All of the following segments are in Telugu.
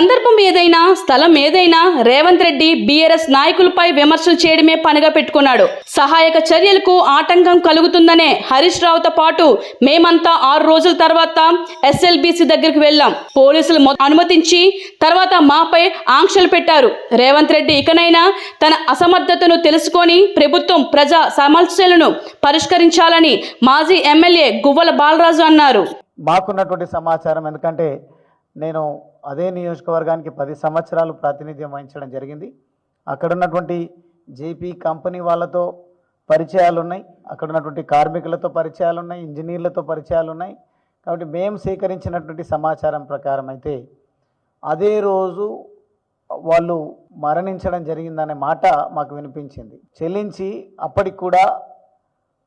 సందర్భం ఏదైనా స్థలం ఏదైనా రేవంత్ రెడ్డి బీఆర్ఎస్ నాయకులపై విమర్శలు చేయడమే పనిగా పెట్టుకున్నాడు. సహాయక చర్యలకు ఆటంకం కలుగుతుందనే హరీష్ రావుతో పాటు మేమంతా ఆరు రోజుల తర్వాత ఎస్ఎల్బిసి దగ్గరికి వెళ్ళాం. పోలీసులు అనుమతించి తర్వాత మాపై ఆంక్షలు పెట్టారు. రేవంత్ రెడ్డి ఇకనైనా తన అసమర్థతను తెలుసుకొని ప్రభుత్వం ప్రజా సమస్యలను పరిష్కరించాలని మాజీ ఎమ్మెల్యే గువ్వల బాలరాజు అన్నారు. మాకున్నటువంటి సమాచారం ఎందుకంటే నేను అదే నియోజకవర్గానికి పది సంవత్సరాలు ప్రాతినిధ్యం వహించడం జరిగింది. అక్కడ ఉన్నటువంటి జేపీ కంపెనీ వాళ్ళతో పరిచయాలు ఉన్నాయి అక్కడ ఉన్నటువంటి కార్మికులతో పరిచయాలు ఉన్నాయి ఇంజనీర్లతో పరిచయాలు ఉన్నాయి కాబట్టి మేము సేకరించినటువంటి సమాచారం ప్రకారం అయితే అదే రోజు వాళ్ళు మరణించడం జరిగిందనే మాట మాకు వినిపించింది. చెల్లించి అప్పటికి కూడా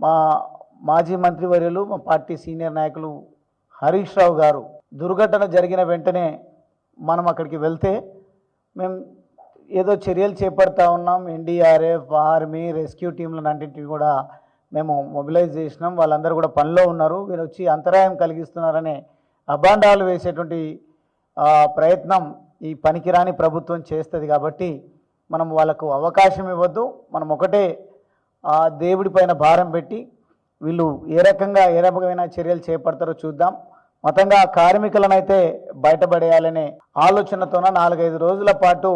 మా మాజీ మంత్రివర్యులు మా పార్టీ సీనియర్ నాయకులు హరీష్ రావు గారు దుర్ఘటన జరిగిన వెంటనే మనం అక్కడికి వెళ్తే మేము ఏదో చర్యలు చేపడతా ఉన్నాం. ఎన్డీఆర్ఎఫ్ ఆర్మీ రెస్క్యూ టీంలను లాంటివి కూడా మేము మొబిలైజ్ చేసినాం. వాళ్ళందరూ కూడా పనిలో ఉన్నారు. వీరు వచ్చి అంతరాయం కలిగిస్తున్నారనే అభాండాలు వేసేటువంటి ప్రయత్నం ఈ పనికిరాని ప్రభుత్వం చేస్తుంది కాబట్టి మనం వాళ్ళకు అవకాశం ఇవ్వద్దు. మనం ఒకటే ఆ దేవుడి పైన భారం పెట్టి వీళ్ళు ఏ రకంగా ఏ రకమైన చర్యలు చేపడతారో చూద్దాం. మొత్తంగా కార్మికులనైతే బయటపడేయాలనే ఆలోచనతోన నాలుగైదు రోజుల పాటు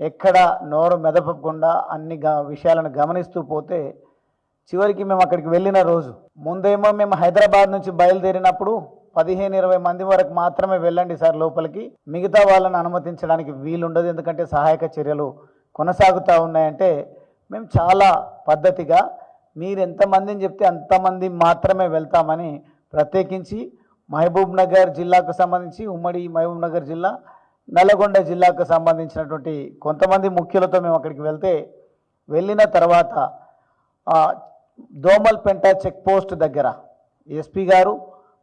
ఎక్కడ నోరు మెదపకుండా అన్ని గ విషయాలను గమనిస్తూ పోతే చివరికి మేము అక్కడికి వెళ్ళిన రోజు. ముందేమో మేము హైదరాబాద్ నుంచి బయలుదేరినప్పుడు పదిహేను ఇరవై మంది వరకు మాత్రమే వెళ్ళండి సార్ లోపలికి. మిగతా వాళ్ళని అనుమతించడానికి వీలుండదు. ఎందుకంటే సహాయక చర్యలు కొనసాగుతూ ఉన్నాయంటే మేము చాలా పద్ధతిగా మీరు ఎంతమందిని చెప్తే అంతమంది మాత్రమే వెళ్తామని ప్రత్యేకించి మహబూబ్ నగర్ జిల్లాకు సంబంధించి ఉమ్మడి మహబూబ్ నగర్ జిల్లా నల్లగొండ జిల్లాకు సంబంధించినటువంటి కొంతమంది ముఖ్యులతో మేము అక్కడికి వెళ్తే వెళ్ళిన తర్వాత దోమల్పెంట చెక్ పోస్ట్ దగ్గర ఎస్పీ గారు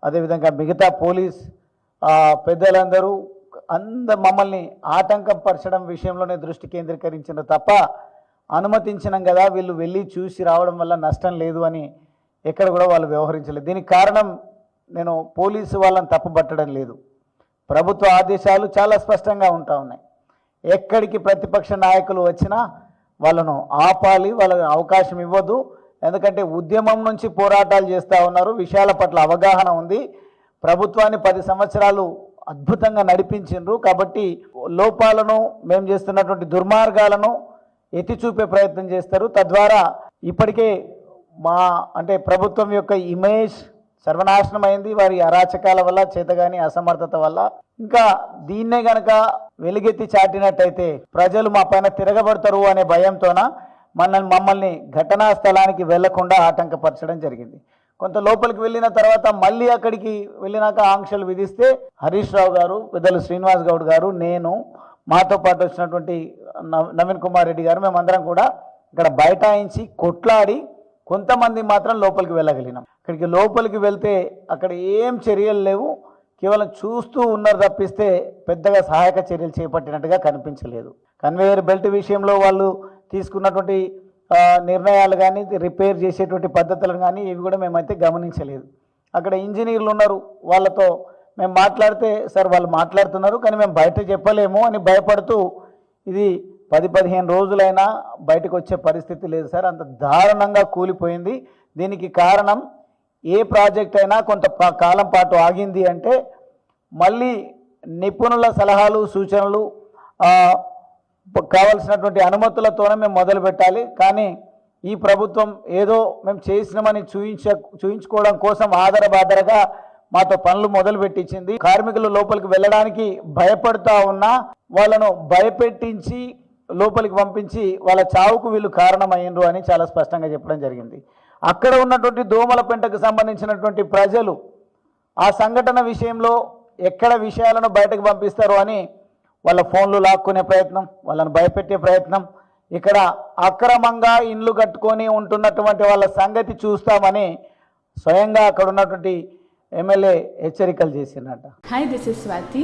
అదేవిధంగా మిగతా పోలీస్ పెద్దలందరూ అంద మమ్మల్ని ఆటంకం పరచడం విషయంలోనే దృష్టి కేంద్రీకరించిన తప్ప అనుమతించినాం కదా వీళ్ళు వెళ్ళి చూసి రావడం వల్ల నష్టం లేదు అని ఎక్కడ కూడా వాళ్ళు వ్యవహరించలేదు. దీనికి కారణం నేను పోలీసు వాళ్ళని తప్పుపట్టడం లేదు. ప్రభుత్వ ఆదేశాలు చాలా స్పష్టంగా ఉంటా ఉన్నాయి. ఎక్కడికి ప్రతిపక్ష నాయకులు వచ్చినా వాళ్ళను ఆపాలి వాళ్ళకి అవకాశం ఇవ్వద్దు. ఎందుకంటే ఉద్యమం నుంచి పోరాటాలు చేస్తూ ఉన్నారు. విషయాల పట్ల అవగాహన ఉంది. ప్రభుత్వాన్ని పది సంవత్సరాలు అద్భుతంగా నడిపించిండ్రు. కాబట్టి లోపాలను మేము చేస్తున్నటువంటి దుర్మార్గాలను ఎత్తి చూపే ప్రయత్నం చేస్తారు. తద్వారా ఇప్పటికే మా అంటే ప్రభుత్వం యొక్క ఇమేజ్ సర్వనాశనం అయింది వారి అరాచకాల వల్ల చేతగాని అసమర్థత వల్ల. ఇంకా దీన్నే గనక వెలుగెత్తి చాటినట్టయితే ప్రజలు మా పైన తిరగబడతారు అనే భయంతోన మనల్ని మమ్మల్ని ఘటనా స్థలానికి వెళ్ళకుండా ఆటంకపరచడం జరిగింది. కొంత లోపలికి వెళ్ళిన తర్వాత మళ్ళీ అక్కడికి వెళ్ళినాక ఆంక్షలు విధిస్తే హరీష్ రావు గారు పెద్దలు శ్రీనివాస్ గౌడ్ గారు నేను మాతో పాటు వచ్చినటువంటి నవీన్ కుమార్ రెడ్డి గారు మేమందరం కూడా ఇక్కడ బైఠాయించి కొట్లాడి కొంతమంది మాత్రం లోపలికి వెళ్ళగలిగినాం. అక్కడికి లోపలికి వెళ్తే అక్కడ ఏం చర్యలు లేవు. కేవలం చూస్తూ ఉన్నారు తప్పిస్తే పెద్దగా సహాయక చర్యలు చేపట్టినట్టుగా కనిపించలేదు. కన్వేయర్ బెల్ట్ విషయంలో వాళ్ళు తీసుకున్నటువంటి నిర్ణయాలు కానీ రిపేర్ చేసేటువంటి పద్ధతులను కానీ ఇవి కూడా మేమైతే గమనించలేదు. అక్కడ ఇంజనీర్లు ఉన్నారు. వాళ్ళతో మేము మాట్లాడితే సార్ వాళ్ళు మాట్లాడుతున్నారు కానీ మేము బయట చెప్పలేము అని భయపడుతూ ఇది పది పదిహేను రోజులైనా బయటకు వచ్చే పరిస్థితి లేదు సార్. అంత దారుణంగా కూలిపోయింది. దీనికి కారణం ఏ ప్రాజెక్ట్ అయినా కొంత కాలం పాటు ఆగింది అంటే మళ్ళీ నిపుణుల సలహాలు సూచనలు కావలసినటువంటి అనుమతులతోనే మేము మొదలు పెట్టాలి. కానీ ఈ ప్రభుత్వం ఏదో మేము చేసినామని చూయించ చూయించుకోవడం కోసం ఆధారబాధరగా మాతో పనులు మొదలు పెట్టించింది. కార్మికులు లోపలికి వెళ్ళడానికి భయపడుతూ ఉన్నా వాళ్ళను భయపెట్టించి లోపలికి పంపించి వాళ్ళ చావుకు వీళ్ళు కారణమైనరు అని చాలా స్పష్టంగా చెప్పడం జరిగింది. అక్కడ ఉన్నటువంటి దోమల పెంటకు సంబంధించినటువంటి ప్రజలు ఆ సంఘటన విషయంలో ఎక్కడ విషయాలను బయటకు పంపిస్తారు అని వాళ్ళ ఫోన్లు లాక్కునే ప్రయత్నం వాళ్ళని భయపెట్టే ప్రయత్నం ఇక్కడ అక్రమంగా ఇండ్లు కట్టుకొని ఉంటున్నటువంటి వాళ్ళ సంగతి చూస్తామని స్వయంగా అక్కడ ఉన్నటువంటి ఎమ్మెల్యే హెచ్చరికలు చేసిందట hi this is Swathi